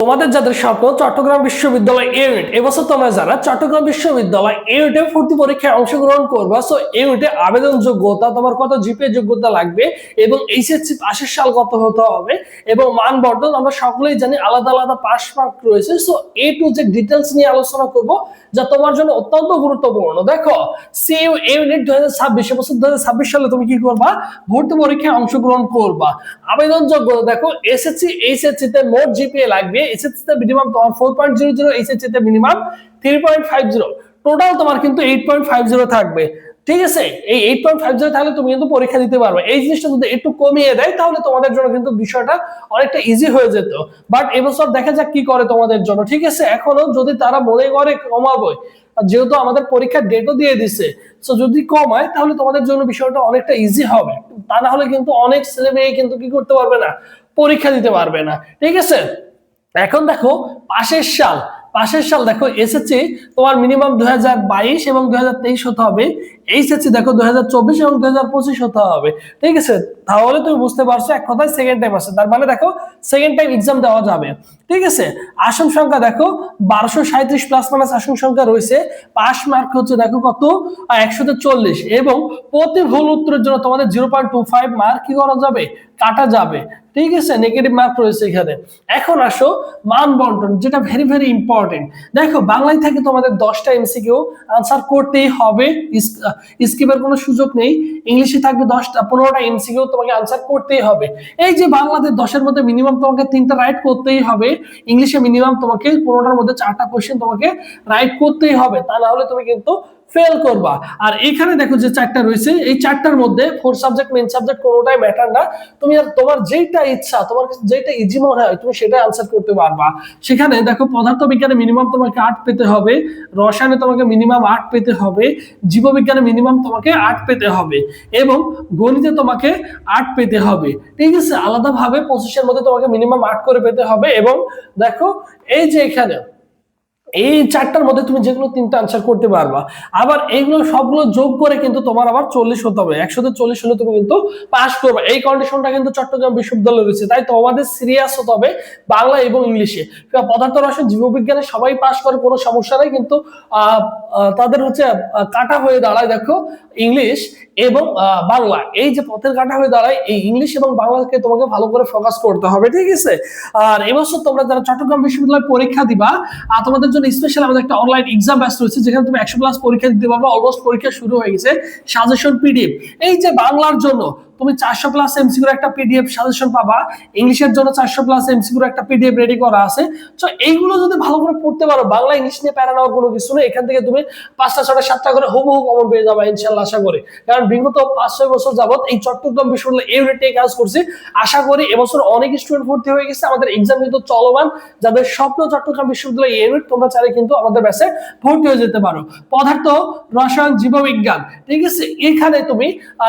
তোমাদের যাদের স্বপ্ন চট্টগ্রাম বিশ্ববিদ্যালয় ইউনিট এবছর তোমরা যারা চট্টগ্রাম বিশ্ববিদ্যালয় ইউনিটে ভর্তি পরীক্ষায় অংশগ্রহণ করবা সো ইউনিটে আবেদন যোগ্যতা তোমার কত জিপে যোগ্যতা লাগবে এবং এইচএসসি পাশের সাল কত হতে হবে এবং মান বর্ধন আমরা সকলেই জানি আলাদা আলাদা পাস মার্ক রয়েছে সো এ টু যে ডিটেলস নিয়ে আলোচনা করব যা তোমার জন্য অত্যন্ত গুরুত্বপূর্ণ। দেখো সিইউ ইউনিট দুই হাজার ছাব্বিশ বছর দুই হাজার ছাব্বিশ সালে তুমি কি করবা? ভর্তি পরীক্ষায় অংশগ্রহণ করবা। আবেদন যোগ্যতা দেখো এসএসসি এইচএসসি তে মোট জিপিএ লাগবে এসএসসি তে মিনিমাম তোমার four point zero zero HSC তে minimum three point five zero total তোমার কিন্তু এইট পয়েন্ট ফাইভ জিরো থাকবে। ঠিক আছে? এই এইট পয়েন্ট ফাইভ জিরো থাকলে তুমি কিন্তু পরীক্ষা দিতে পারবে। এই জিনিসটা যদি একটু কমিয়ে দেয়, তাহলে তোমাদের জন্য কিন্তু বিষয়টা অনেকটা ইজি হয়ে যেত। বাট এবছর দেখা যাক কি করে তোমাদের জন্য। ঠিক আছে? এখনও যদি তারা মনে করে কমাবে যেহেতু আমাদের পরীক্ষার ডেটও দিয়ে দিছে সো যদি কমায়, তাহলে তোমাদের জন্য বিষয়টা অনেকটা ইজি হবে। তা না হলে কিন্তু অনেক ছেলে মেয়ে কিন্তু কি করতে পারবে না? পরীক্ষা দিতে পারবে না। ঠিক আছে? এখন দেখো পাশের সাল পাশের সাল দেখো, এসেছে তোমার মিনিমাম দুই হাজার বাইশ এবং দুই হাজার তেইশ হতে হবে। এইচএসসি দেখো দুই এবং দুই হাজার পঁচিশ হতে হবে। ঠিক আছে? তাহলে তুমি বুঝতে পারছ এক কথায় সেকেন্ড টাইম আছে। তার মানে দেখো সেকেন্ড টাইম এক্সাম দেওয়া যাবে। ঠিক আছে? আসন সংখ্যা দেখো বারোশো সাঁত্রিশ প্লাস মাইনাস আসন সংখ্যা রয়েছে। পাস মার্ক হচ্ছে দেখো কত? একশোতে চল্লিশ এবং প্রতি ভুল উত্তরের জন্য তোমাদের zero point two five mark কি করা যাবে? কাটা যাবে। ঠিক আছে? নেগেটিভ মার্ক রয়েছে এখানে। এখন আসো মান বন্টন, যেটা ভেরি ভেরি ইম্পর্টেন্ট দেখো, বাংলায় থেকে তোমাদের দশটা এমসিকিউ আনসার করতেই হবে। স্কিপের কোনো সুযোগ নেই। ইংলিশে থাকবে দশটা, পনেরোটা এমসিকিউ তোমাকে আনসার করতেই হবে। এই যে বাংলাদেশ দশের মধ্যে মিনিমাম তোমাকে তিনটা রাইট করতেই হবে। ইংলিশে মিনিমাম তোমাকে পনেরোটার মধ্যে চারটা কোয়েশ্চেন তোমাকে রাইট করতেই হবে। তা না হলে তুমি কিন্তু ফেল করবা। আর এখানে দেখো যে চারটা রয়েছে, এই চারটার মধ্যে ফোর সাবজেক্ট মেন সাবজেক্ট কোনোটাই ম্যাটার না। তুমি আর তোমার যেটা ইচ্ছা, তোমার কাছে যেটা ইজি মনে হয়, তুমি সেটাই আনসার করতে পারবা। সেখানে দেখো পদার্থ বিজ্ঞানে মিনিমাম তোমাকে আট পেতে হবে, রসায়নে তোমাকে মিনিমাম আট পেতে হবে, জীববিজ্ঞানে মিনিমাম তোমাকে আট পেতে হবে এবং গণিতে তোমাকে আট পেতে হবে। ঠিক আছে? আলাদাভাবে পঁচিশের মধ্যে তোমাকে মিনিমাম আট করে পেতে হবে এবং দেখো এই যে এখানে এই চারটার মধ্যে তুমি যেগুলো তিনটা আনসার করতে পারবা। আবার এইগুলো সবগুলো যোগ করে কিন্তু তোমার আবার চল্লিশ হতে হবে। একশোতে চল্লিশ হলে তুমি কিন্তু পাস করবে। এই কন্ডিশনটা কিন্তু চট্টগ্রাম বিশ্ববিদ্যালয়ে রয়েছে। তাই তোমাদের সিরিয়াস হতে হবে বাংলা এবং ইংলিশে। পদার্থ, রসায়ন, জীববিজ্ঞানে সবাই পাস করে কোনো সমস্যা নেই, কিন্তু তাদের হচ্ছে কাটা হয়ে দাঁড়ায় দেখো ইংলিশ এবং বাংলা। এই যে পথের কাটা হয়ে দাঁড়ায়, এই ইংলিশ এবং বাংলাকে তোমাকে ভালো করে ফোকাস করতে হবে। ঠিক আছে? আর এবছর তোমরা যারা চট্টগ্রাম বিশ্ববিদ্যালয়ে পরীক্ষা দিবা তোমাদের জন্য স্পেশাল আমাদের একটা অনলাইন এক্সাম ব্যাস রয়েছে, যেখানে তুমি একশো প্লাস পরীক্ষা দিতে পারবে অলমোস্ট পরীক্ষা শুরু হয়ে গেছে। সাজেশন পিডিএফ এই যে বাংলার জন্য তুমি চারশো প্লাস এমসিকিউর একটা পিডিএফ সাজেশন পাবা। ইংলিশের জন্য চারশো প্লাস এমসিকিউর একটা পিডিএফ রেডি করা আছে। তো এইগুলো যদি ভালো করে পড়তে পারো, বাংলা ইংলিশ নিয়ে প্যারা নেওয়ার কোনো কিছু নেই। এখান থেকে তুমি পাঁচটা ছটা সাতটা করে হুবহু কমন পেয়ে যাবে ইনশাল্লাহ আশা করি। কারণ বিগত পাঁচ, ছয় বছর যাবত এই চট্টগ্রাম বিশ্ববিদ্যালয় ইউনিটে কাজ করছি। আশা করি এবছর অনেক স্টুডেন্ট ভর্তি হয়ে গেছে। আমাদের এক্সাম কিন্তু চলমান। যাদের স্বপ্ন চট্টগ্রাম বিশ্ববিদ্যালয় ইউনিট তোমরা চাইলে কিন্তু আমাদের ব্যাচে ভর্তি হয়ে যেতে পারো। পদার্থ, রসায়ন, জীববিজ্ঞান, ঠিক আছে? এখানে তুমি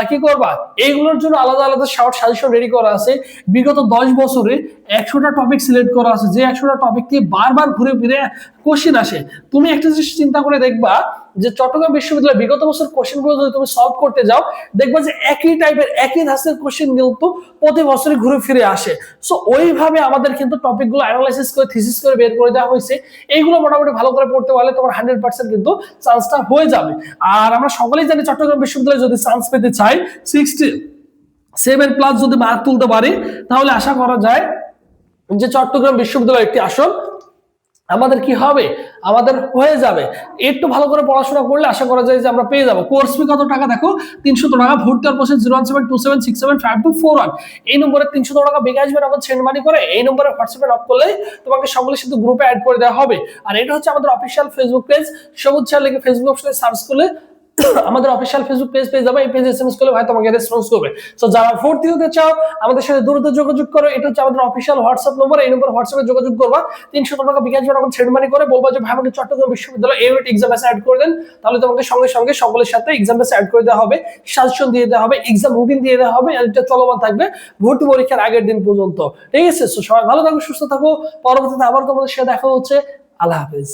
কি করবা? এইগুলোর জন্য আলাদা আলাদা শর্ট সাজেশন রেডি করা আছে। বিগত দশ বছরে একশোটা টপিক সিলেক্ট করা আছে। যে একশোটা টপিক দিয়ে বারবার ঘুরে ফিরে কোশ্চেন আসে। তুমি একটা জিনিস চিন্তা করে দেখবা যে চট্টগ্রাম বিশ্ববিদ্যালয় বিগত বছর কোশ্চেনগুলো যদি তুমি সলভ করতে যাও, দেখবা যে একই টাইপের একই ধাঁচের কোশ্চেন কিন্তু প্রতি বছরই ঘুরে ফিরে আসে। সো ওইভাবে আমাদের কিন্তু টপিকগুলো অ্যানালাইসিস করে থিসিস করে বের করে দেওয়া হয়েছে। এইগুলো মোটামুটি ভালো করে পড়তে পারলে তোমার হান্ড্রেড পার্সেন্ট কিন্তু চান্সটা হয়ে যাবে। আর আমরা সকলেই জানি চট্টগ্রাম বিশ্ববিদ্যালয়ে যদি চান্স পেতে চাই সিক্সটি সেভেন প্লাস যদি মার্ক তুলতে পারি, তাহলে আশা করা যায় যে চট্টগ্রাম বিশ্ববিদ্যালয় একটি আসন আমাদের কি হবে? আমাদের হয়ে যাবে। একটু ভালো করে পড়াশোনা করলে আশা করা যায় যে আমরা পেয়ে যাব। কোর্স ফি কত টাকা দেখো? তিনশো টাকা। ভর্তি হওয়ার পয়সা zero one seven two seven six seven five two four one এই নম্বরে তিনশো টাকা বেগে আসবে নগদ সেন্ড মানি করে। এই নম্বরে হোয়াটসঅ্যাপে নক করলে তোমাকে সকলের সাথে গ্রুপে অ্যাড করে দেওয়া হবে। আর এটা হচ্ছে আমাদের official Facebook page Sabuj sir লিখে ফেসবুক অপশনে সার্চ করলে আমাদের অফিসিয়াল ফেসবুক পেজ পেয়ে যাবে এই পেজে এসএমএস করলে ভাই তোমাকে রেসপন্স করবে। সো যারা ভর্তি হতে চাও আমাদের সাথে দ্রুত যোগাযোগ করো এটা হচ্ছে আমাদের অফিসিয়াল হোয়াটসঅ্যাপ নম্বর এই নম্বর হোয়াটসঅ্যাপে যোগাযোগ করবা। তিনশো টাকা বিকাশ যখন ছেড়মানি করে বলবা যে ভাই আমাকে চট্টগ্রাম বিশ্ববিদ্যালয় এউট এক্সাম এসে অ্যাড করে দেন তাহলে তোমাকে সঙ্গে সঙ্গে সকলের সাথে এক্সাম এসে অ্যাড করে দেওয়া হবে সাজেশন দিয়ে দেওয়া হবে এক্সাম রুটিন দিয়ে দেওয়া হবে আর এটা চলমান থাকবে ভর্তি পরীক্ষার আগের দিন পর্যন্ত। ঠিক আছে? So, সবাই ভালো থাকো সুস্থ থাকো পরবর্তীতে আবার তোমাদের সাথে দেখা হচ্ছে। আল্লাহ হাফেজ।